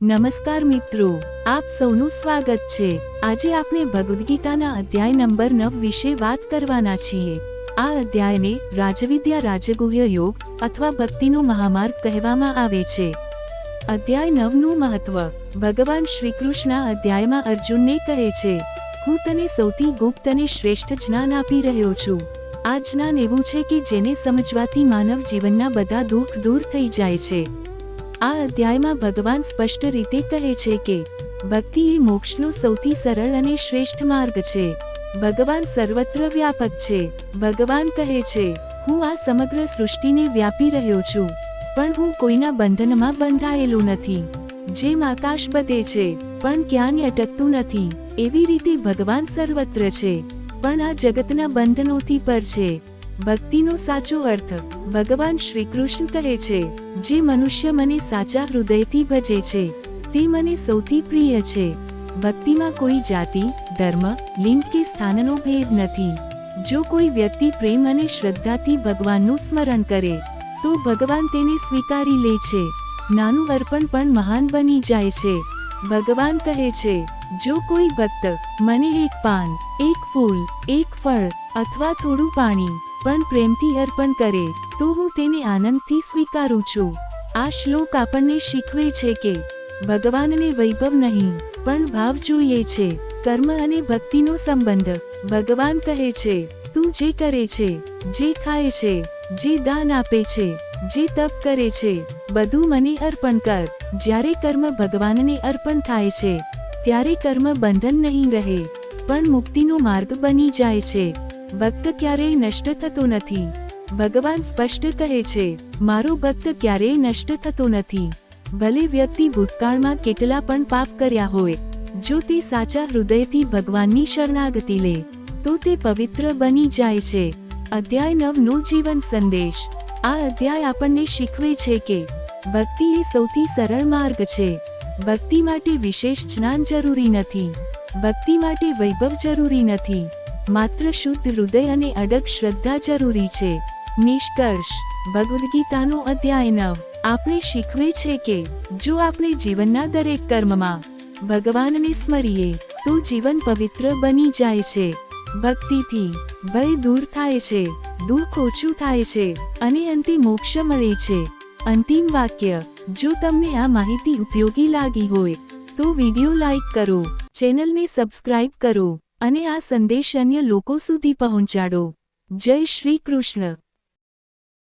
નમસ્કાર મિત્રો, આપ સૌનું સ્વાગત છે. આજે આપણે ભગવદ્ ગીતાના અધ્યાય નંબર નવ વિશે વાત કરવાના છીએ. આ અધ્યાયને રાજવિદ્યા રાજગુહ્ય યોગ અથવા ભક્તિનો મહામાર્ગ કહેવામાં આવે છે. અધ્યાય નવનું મહત્વ. ભગવાન શ્રીકૃષ્ણ અધ્યાયમાં અર્જુનને કહે છે, હું તને સૌથી ગુપ્ત અને શ્રેષ્ઠ જ્ઞાન આપી રહ્યો છું. આ જ્ઞાન એવું છે કે જેને સમજવાથી માનવ જીવનના બધા દુઃખ દૂર થઈ જાય છે. આ અધ્યાયમાં ભગવાન સ્પષ્ટ રીતે કહે છે કે, ભક્તિ એ મોક્ષનો સૌથી સરળ અને શ્રેષ્ઠ માર્ગ છે. ભગવાન સર્વત્ર વ્યાપક છે. ભગવાન કહે છે, હું આ સમગ્ર સૃષ્ટિને વ્યાપી રહ્યો છું, પણ હું કોઈના બંધનમાં બંધાયેલો નથી. જેમ આકાશ બધે છે, પણ ક્યાંય અટકતું નથી. એવી રીતે ભગવાન સર્વત્ર છે, પણ આ જગતના બંધનોથી પર છે. ભક્તિનો સાચો અર્થ ભગવાન શ્રી કૃષ્ણ કહે છે, જે મનુષ્ય મને સાચા હૃદયથી ભજે છે, તે મને સૌથી પ્રિય છે. ભક્તિમાં કોઈ જાતિ, ધર્મ, લિંગ કે સ્થાનનો ભેદ નથી. જો કોઈ વ્યક્તિ પ્રેમ અને શ્રદ્ધાથી ભગવાનનું સ્મરણ કરે, તો ભગવાન તેને સ્વીકારી લે છે. નાનું અર્પણ પણ મહાન બની જાય છે. ભગવાન કહે છે, જો કોઈ ભક્ત મને એક પાન, એક ફૂલ, એક ફળ અથવા થોડું પાણી પણ પ્રેમથી અર્પણ કરે, તો હું તેને આનંદથી સ્વીકારું છું. આ શ્લોક આપણને શીખવે છે કે, ભગવાનને વૈભવ નહીં, પણ ભાવ જોઈએ છે, કર્મ અને ભક્તિનો સંબંધ. ભગવાન કહે છે, તું જે કરે છે, જે ખાય છે, જે દાન આપે છે, જે તપ કરે છે, બધું મને અર્પણ કર. જ્યારે કર્મ ભગવાનને અર્પણ થાય છે, ત્યારે કર્મ બંધન નહીં રહે, પણ મુક્તિનો માર્ગ બની જાય છે. ભક્ત ક્યારેય નષ્ટ થતો નથી. ભગવાન સ્પષ્ટ કહે છે, મારો ભક્ત ક્યારેય નષ્ટ થતો નથી. ભલે વ્યક્તિ ભૂતકાળમાં કેટલા પણ પાપ કર્યા હોય, જો તે સાચા હૃદયથી ભગવાનની શરણાગતિ લે, તો તે પવિત્ર બની જાય છે. અધ્યાય નવનો જીવન સંદેશ. આ અધ્યાય આપણને શીખવે છે કે, ભક્તિ એ સૌથી સરળ માર્ગ છે. ભક્તિ માટે વિશેષ જ્ઞાન જરૂરી નથી. ભક્તિ માટે વૈભવ જરૂરી નથી. માત્ર શુદ્ધ હૃદય અને અડગ શ્રદ્ધા જરૂરી છે. નિષ્કર્ષ ભગવદ્ ગીતાનો અધ્યાય નવ. આપણે શીખવે છે કે, જો આપણે જીવનના દરેક કર્મમાં ભગવાનને સ્મરીએ, તો જીવન પવિત્ર બની જાય છે. ભક્તિથી ભય દૂર થાય છે, દુઃખ ઓછું થાય છે, અને અંતે મોક્ષ મળે છે. અંતિમ વાક્ય, જો તમને આ માહિતી ઉપયોગી લાગી હોય, તો વીડિયો લાઈક કરો, ચેનલને સબસ્ક્રાઇબ કરો. અને આ સંદેશ અન્ય લોકો સુધી પહોંચાડો. જય શ્રી કૃષ્ણ.